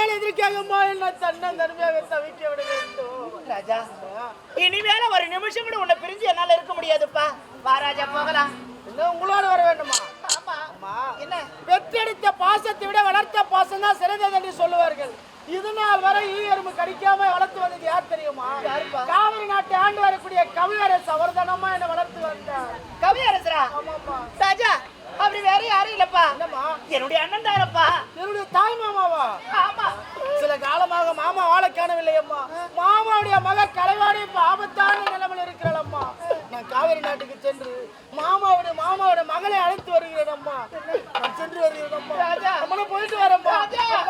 ஆனால் எதற்காகம்மா என்ன தன்னன் தனிமையாக தவிக்க விட வேண்டும். ராஜா இனிமேல ஒரு நிமிஷம் கூட உன்னை பிரிஞ்சு என்னால இருக்க முடியாதுப்பா. வா ராஜா போகலாம். இன்னும் உங்களோட வர வேண்டுமா? ஆமா என்ன? பெற்றெடுத்த பாசத்தை விட வளர்த்த பாசம் தான் சிறந்தது என்று சொல்லுவார்கள். இது நாள் வரை ஈ எறும்பு கடிக்காம வளர்த்து வந்தது யார் தெரியுமா? காவிரி நாட்டை ஆண்டு வரக்கூடிய கவியரசு அவர்தானமா என்ன வளர்த்து வந்தார். கவியரசரா? ஆமாம்மா ராஜா அப்படி வேற யாரும் இல்லப்பா. என்னுடைய அண்ணன் தானப்பா. என்னுடைய தாய் மாமாவா? ஆமா. சில காலமாக மாமா வாழ காணவில்லை அம்மா மாமாவுடைய மக கலைவாணி இப்ப ஆபத்தான நிலைமையில் இருக்கிறாளம்மா. நான் காவிரி நாட்டுக்கு சென்று மாமாவுடைய மாமாவுடைய மகளை அழைத்து வருகிறேன் அம்மா நான் சென்று வருகிறேன் அம்மா ராஜா. அம்மா போயிட்டு வரேன்ப்பா அனாதையாய்,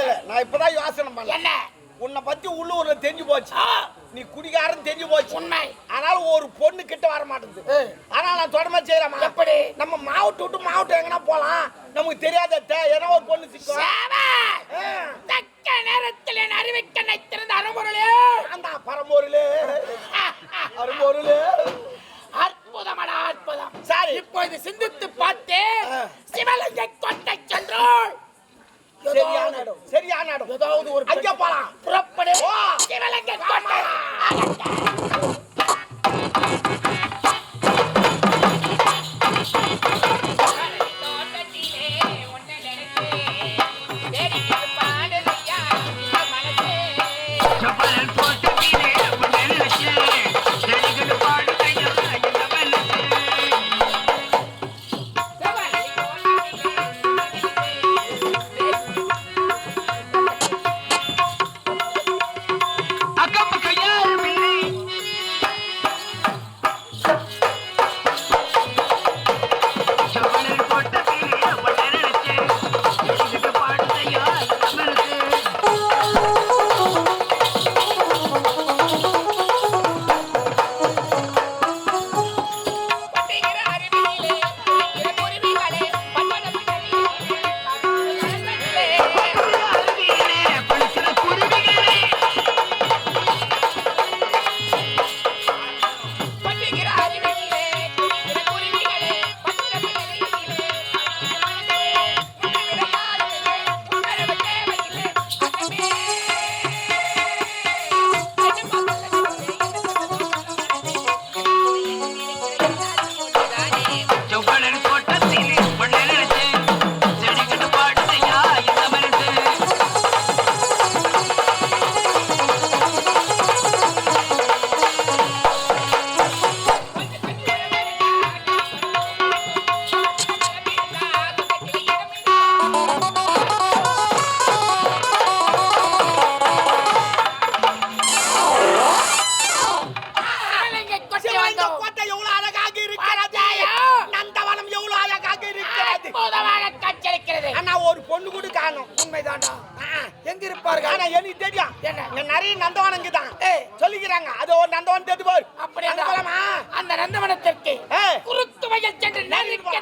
இல்ல. நான் இப்பதான் யோசனை என்ன? உன்னை பத்தி உள்ளூர்ல தெரிஞ்சு போச்சு. நீ குடிகாரன் தெரிஞ்சு போச்சு. உண்மை. ஆனால் ஒரு பொண்ணு கிட்ட வர மாட்டேங்குது ஆனா நான் தொடர்மா செய்யலாமா எப்படி? நம்ம மாவட்டம் விட்டு மாவட்டம் எங்கன்னா போலாம். நமக்கு தெரியாத ஏன்னா ஒரு பொண்ணு சிக்கும். தக்க நேரத்தில் என் அறிவிக்கண்ணை திறந்த அனுபவர்களே ஆண்டா பரம்பொருளே. அரும்பொருளே. அற்புதமான அற்புதம். சரி. இப்பொழுது சிந்தித்து பார்த்தேன். ஆ. சிவலிங்கை கொட்டை சென்றோள். சரியான இடம் சரியான இடம் ஏதாவது ஒரு அங்க போலாம். புறப்படு. சிவலிங்கை கொட்டை. நந்தவனத்திற்கு. குறுக்கு வயல் சென்று நெருக்கி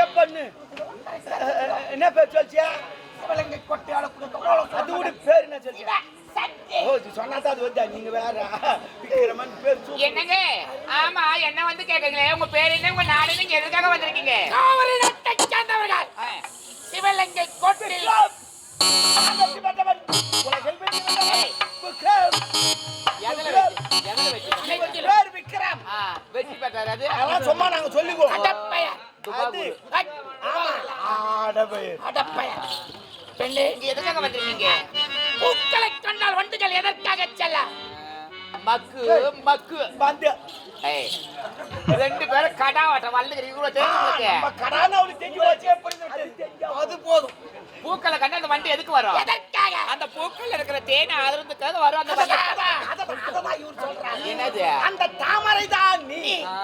கொஞ்சம் பிக்கப் பண்ணு என்ன பேர் கொடுக்க அது கூட பேர் என்ன சொல்லியா சக்தி ஓ இது சொன்னா தான் அது வந்தா நீங்க வேற விக்ரமன் பேர் சூப்பர். என்னங்க? ஆமா என்ன வந்து கேக்குறீங்களே? உங்க பேர் என்ன? உங்க நாடு நீங்க எதுக்காக வந்திருக்கீங்க? காவிரி நாட்டை சேர்ந்தவர்கள். சிவலங்கை கோட்டையில் வெற்றி பெற்றாரு அது. சும்மா நாங்க சொல்லிக்குவோம். அது. பெண்ணே எதுக்காக வந்திருக்கீங்க? பூக்களை கண்டால் வண்டுகள் எதற்காக செல்ல? மக்கு மக்கு. வந்து ரெண்டு பேரும் கூட தெரிஞ்சு நம்ம கடான அவளுக்கு தெரிஞ்சு அது போதும். பூக்களை கண்டு அந்த வண்டி எதுக்கு வரும்? அந்த பூக்கள்ல இருக்கிற தேனை அதிர்ந்துக்காக வரும் அந்த இவர் சொல்றாரு. என்னது அந்த தாமரை தான் நீ ஆ.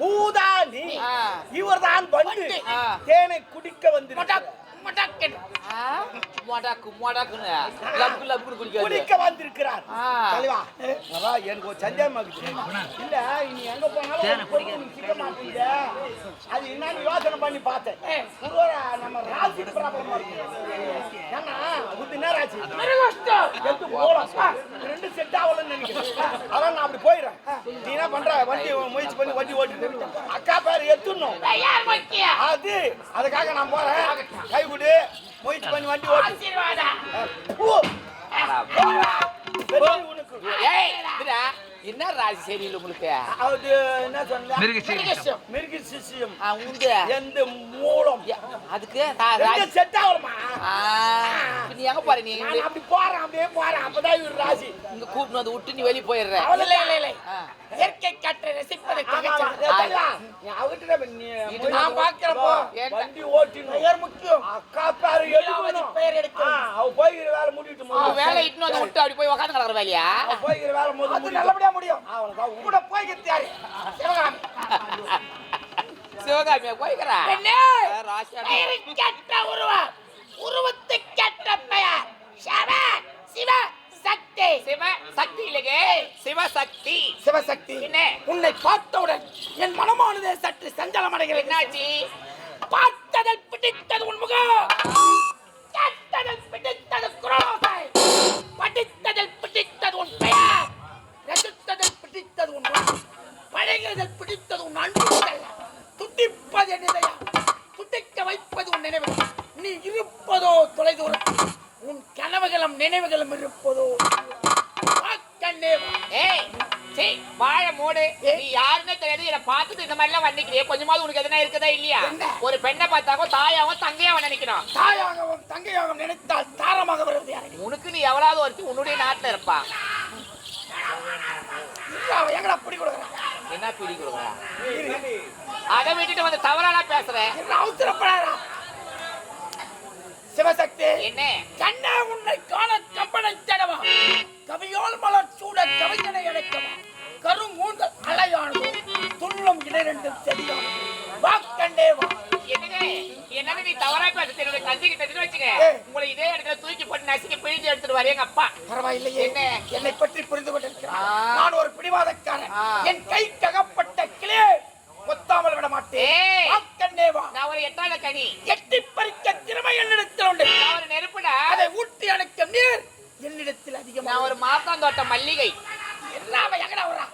பூதான் நீ ஆ. இவர் தான் வந்து. தேனை குடிக்க வந்து மொடக் மொடக்கென்று ஆ, மொடக்கு மொடக்குன்னு லப்பு லப்புன்னு குடிக்காது. குடிக்க வந்திருக்கிறார். தலைவா. அவா, எனக்கு ஒரு சந்தேகமா இருக்குது. இல்ல இனி எங்க போனாலும் நீ சிக்க மாட்டீங்க. அது என்னன்னு யோசனை பண்ணி பார்த்தேன். நம்ம ராசி ப்ராப்ளமா இருக்கு ஏன்னா எடுத்து போலாம் ரெண்டு செட் ஆகலன்னு நினைக்கிறேன். அதான் நான் அப்படி போயிடுறேன். நீ என்ன பண்ற? வண்டி முயற்சி பண்ணி வண்டி ஓட்டு அக்கா பேர் முக்கியம்? அது. அதுக்காக நான் போறேன். கை கொடு. முயற்சி பண்ணி வண்டி ஓட்டு. ஆசீர்வாதம். ஓ, உனக்கு ஏய் இதுடா, என்ன ராசி சரியில்லை உங்களுக்கு? அது என்ன சொன்ன மிருகசியம். மிருக சிசியம் ஆ, உண்டு எந்த மூலம்? அதுக்கு செட் ஆகணுமா? ஆ, இப்ப நீ எங்க போற நீ? நான் அப்படி போறேன் அப்படியே போறேன். அப்பதான் இவர் ராசி. இங்க கூப்பிட்டு வந்து விட்டு நீ வெளிய போயிடுற. இல்லை இல்லை இல்லை. ஆ. இயற்கை காற்றை இது போய் நான் பார்க்கிறப்போ ஏன்டா? வண்டி ஓட்டினு பெயர் முக்கியம். அக்கா பேரு எடுக்கணும் பெயர் எடுக்கணும். ஆ, அவ போய்கிற வேலை முடிவிட்டு. வேலை இட்டுன்னு வந்து விட்டு அப்படி போய் உக்காந்து கிடக்குற வேலையா? போய்கிற வேலை. நல்லபடியா முடியும். கூட போய்கிறது யாரு? சிவகாமி. சிவகாமியா? போய்க்கிறா? கேட்ட உருவம். உருவத்துக்கு கேட்ட பெயர். சிவ சிவ சக்தி. சிவ சக்தி இல்லைங்க சிவசக்தி சிவசக்தி என்ன? உன்னை பார்த்தவுடன் என் மனமானது சற்று சஞ்சலம் அடைகிறது. என்னாச்சு? பார்த்ததில் பிடித்தது உன் முகம். கேட்டதில் பிடித்தது குரோசை கொஞ்சமாவது உனக்கு எதனா இருக்குதா இல்லையா? ஒரு பெண்ணை பார்த்தாக்கும் தாயாவும் தங்கையாவும் நினைக்கணும். தாயாகவும் தங்கையாகவும் நினைத்தால் தாரமாக வருவது யாரை? உனக்கு நீ எவ்வளவு ஒருத்தி உன்னுடைய நாட்டுல இருப்பா? எங்கடா பிடி கொடுக்குறான்? என்ன பிடி கொடுக்குறா அதை விட்டுட்டு வந்து தவறாலாம் பேசுற? என்ன அவசரப்படாதா சிவசக்தி என்ன? கண்ணா உன்னை காண கம்பனை தேடவா? கவியோல் மலர் சூட கவிஞனை அழைக்கவா கருமூந்தல் அலையானது துள்ளும் இடைரெண்டும் செடியானது வா கண்டே வா. என்னங்க? நீ தவறா பேச என்னோட கிட்ட வச்சுக்க. ஏய். உங்களை இதே இடத்துல தூக்கி போட்டு நசுக்கி பிழிஞ்சு எடுத்துட்டு வர எங்க அப்பா. பரவாயில்லையே. என்ன? என்னை பற்றி புரிந்து கொண்டிருக்கிறான். நான் ஒரு பிடிவாதக்காரன். என் கை ககப்பட்ட கிளே கொத்தாமல் விட மாட்டேன். ஏய். வா நான் ஒரு எட்டாத கனி. எட்டி பறிக்க திறமை என்னிடத்தில் உண்டு. நான் ஒரு நெருப்புடா. அதை ஊட்டி அணைக்கும் நீர் என்னிடத்தில் அதிகமாக நான் ஒரு மாத்தாந்தோட்ட மல்லிகை. என்ன அவன் எங்கடா வர்றான்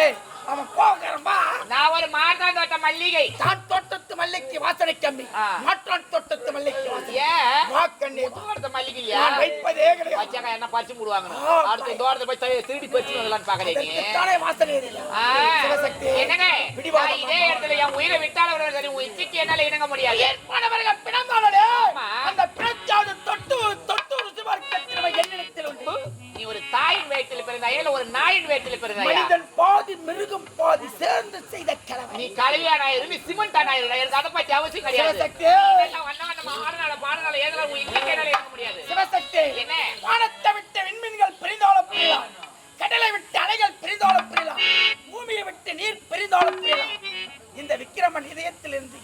ஏய் அவன் போகிறம்பா நான் ஒரு மாத்தாந்தோட்ட மல்லிகை. தான் தோட்டத்து மல்லிக்கு வாசனை கம்மி. மாற்றான் தோட்டத்து மல்லிக்கு வாசனை. ஏன் வா கண்ணே வா. தோட்டத்து நான் வைப்பதே கிடையாது. வச்சாங்க என்ன பறிச்சு மூடுவாங்க? அடுத்த தோட்டத்தை போய் திருடி பறிச்சு பாக்குறீங்க அதற்குத்தானே வாசனை சிவசக்தி என்னங்க? நான் இதே இடத்துல என் உயிரை விட்டாலும் சரி உன் இச்சைக்கு என்னால இணங்க முடியாது. ஏற்பானவர்கள் பிணந்தானே தாயின் வயிற்றில் பிறந்த பிறந்தாயா இல்ல ஒரு நாயின் வேட்டில பிறந்தாயா மனிதன் பாதி மிருகம் பாதி சேர்ந்து செய்த கலவை. நீ கழுவியா நாயிரு நீ சிமெண்ட் நாயிரு எனக்கு அதை பத்தி அவசியம் கிடையாது. சிவசக்தி! ஆடுனால பாடுனால ஏதோ உன் இலக்கையினால இருக்க முடியாது. சிவசக்தி! என்ன? வானத்தை விட்டு விண்மீன்கள் பிரிந்தாலும் பிரியலாம். கடலை விட்டு அலைகள் பிரிந்தாலும் பிரியலாம். பூமியை விட்டு நீர் பிரிந்தாலும் பிரியலாம். இந்த விக்கிரமன் இதயத்திலிருந்து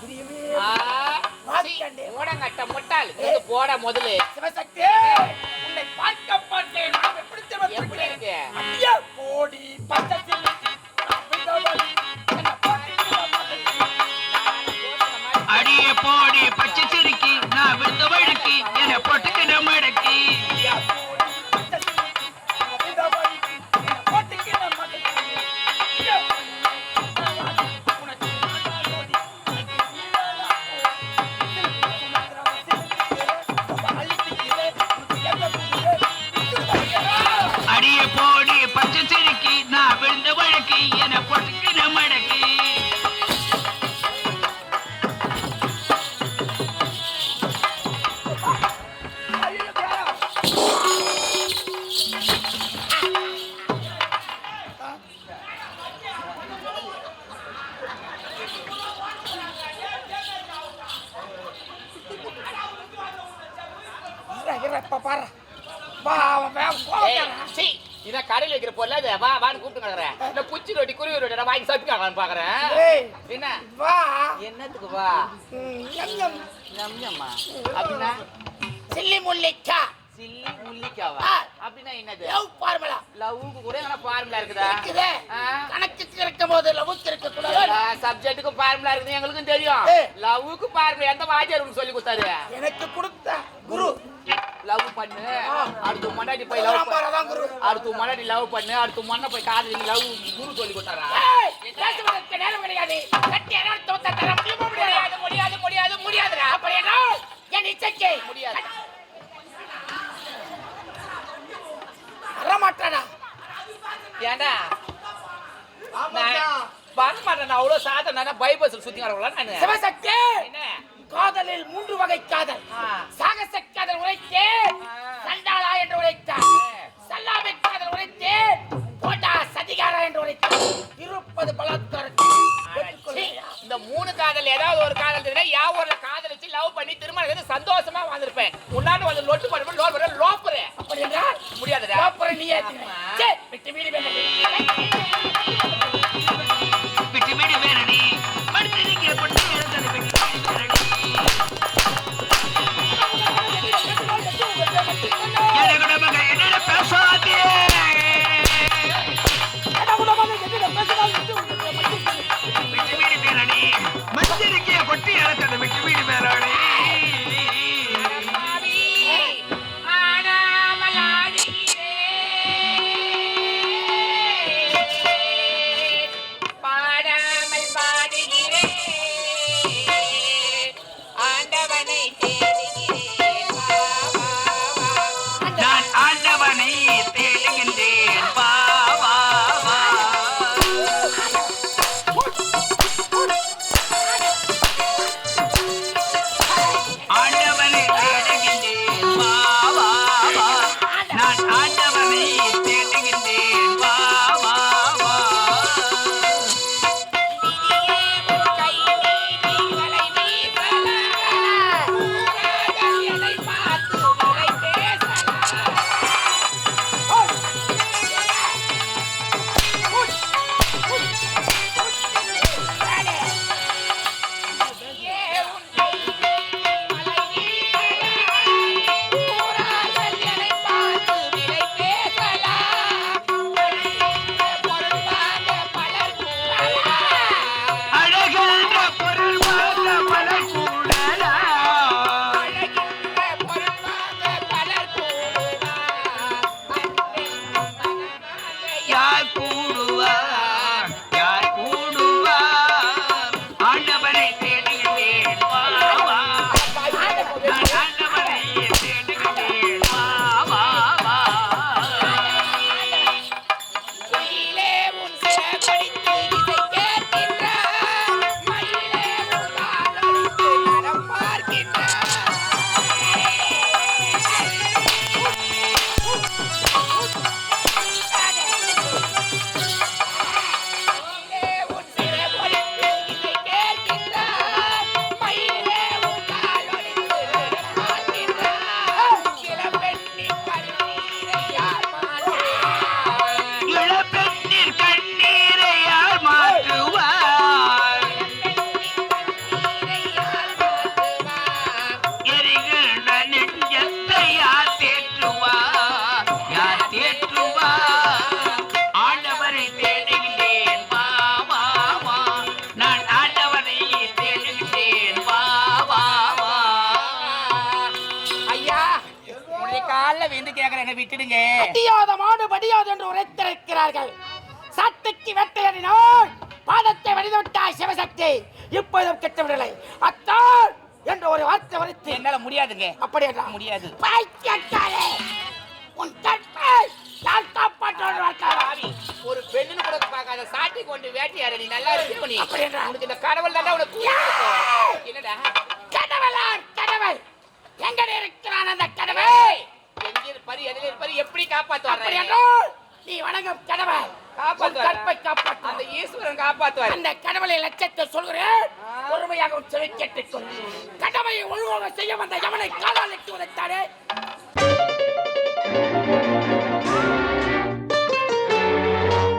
பிரியவே. ஓடங்கட்ட முட்டாள். போட முதல்ல சிவசக்தி! பாரு. வா, அவன் வே- ஏய், கோவக்காரன். சீ, இதான் கடையில வைக்கிற பொருள் அது வா வான்னு கூப்பிட்டு இந்த குச்சி ரொட்டி குருவி ரொட்டி வாங்கி சாப்பிட்டு பாக்குறேன். என்ன? வா. என்னத்துக்கு வா? ம், எம், எம். நம்யம்மா அப்படின்னா? சில்லி முல்லிக்கா. சில்லி. அப்படின்னா என்னது? Love formula. லவ்வுக்கு கூட எங்கன்னா ஃபார்முலா இருக்குதா? இருக்குதே. ஆ. கணக்குக்கு இருக்கும் போது லவ்வுக்கு இருக்க கூடாது சப்ஜெக்ட்டுக்கும் ஃபார்முலா இருக்குது எங்களுக்கும் தெரியும். லவ்வுக்கு ஃபார்முலா எந்த வாத்தியார் உங்களுக்கு சொல்லி கொடுத்தாரு? எனக்கு கொடுத்த குரு. லவ் பண்ணு. அடுத்து மண்டாடி போய் லவ் பண்ணு தான் குரு. அடுத்து மண்டாடி லவ் பண்ணு. அடுத்து மண்ணை போய் காதலி லவ் குரு சொல்லி கொடுத்தாரா நேரம் கிடையாது. முடியாது? முடியாது முடியாது முடியாதுடா. அப்படி என்றால் என் இச்சைக்கு. முடியாது. வரமாட்டானா? ஏண்டா? நான் அவ்வளோ சாதம் நான் பைபஸ் சுத்தி வரவங்களா நான்? சிவசக்தி. என்ன? காதலில் மூன்று வகை காதல். உரைத்தேன். சண்டாளா என்று உரைத்தார் சல்லாமை காதல் உரைத்தேன் போட்டா சதிகாரா என்று உரைத்தார் இருப்பது பலாத்காரத்தில் இந்த மூணு காதல் ஏதாவது ஒரு காதல் தெரியுமா யா ஒரு காதலிச்சு லவ் பண்ணி திருமணம் சந்தோஷமா வாழ்ந்திருப்பேன். உன்னாண்டு வந்து லொட்டு பண்ணுவேன் லோல் பண்ண லோப்புறேன். அப்படி என்றால் முடியாதுடா அப்புறம் நீ ஏத்துக்க. விட்டுடுங்க படியாத மாடு படியாது என்று உரைத்திருக்கிறார்கள். சக்திக்கு வெட்டையடினாய் பாதத்தை வடிதொட்டாய் சிவசக்தி. இப்போதும் கெட்டவிடலை. அத்தான் என்று ஒரு வார்த்தை வரைத்து என்னால முடியாதுங்க. அப்படியா முடியாது. பைத்தியக்காரே உன் கற்பை நான் காப்பாற்ற பாவி, ஒரு பெண்ணுன்னு கூட பார்க்காத சாட்டி கொண்டு வேட்டையாட நீ. நல்லா நீ? உனக்கு இந்த கடவுள் தானே உனக்கு. என்னடா? கடவுள். எங்க இருக்கிறான் அந்த கடவுள் ஏய், எங்க இருப்பாரு எதில இருப்பாரு எப்படி காப்பாத்துவாரு? நீ வணங்கும் கடவுள்? கற்பை காப்பாற்ற. அந்த ஈஸ்வரன் காப்பாத்துவாரு. அந்த கடவுளை லட்சத்தை சொல்கிறேன். பொறுமையாக செவி கேட்டுக்கொள். கடமையை உள்வாங்க செய்ய வந்த யமனை காலால் உதைத்தாரே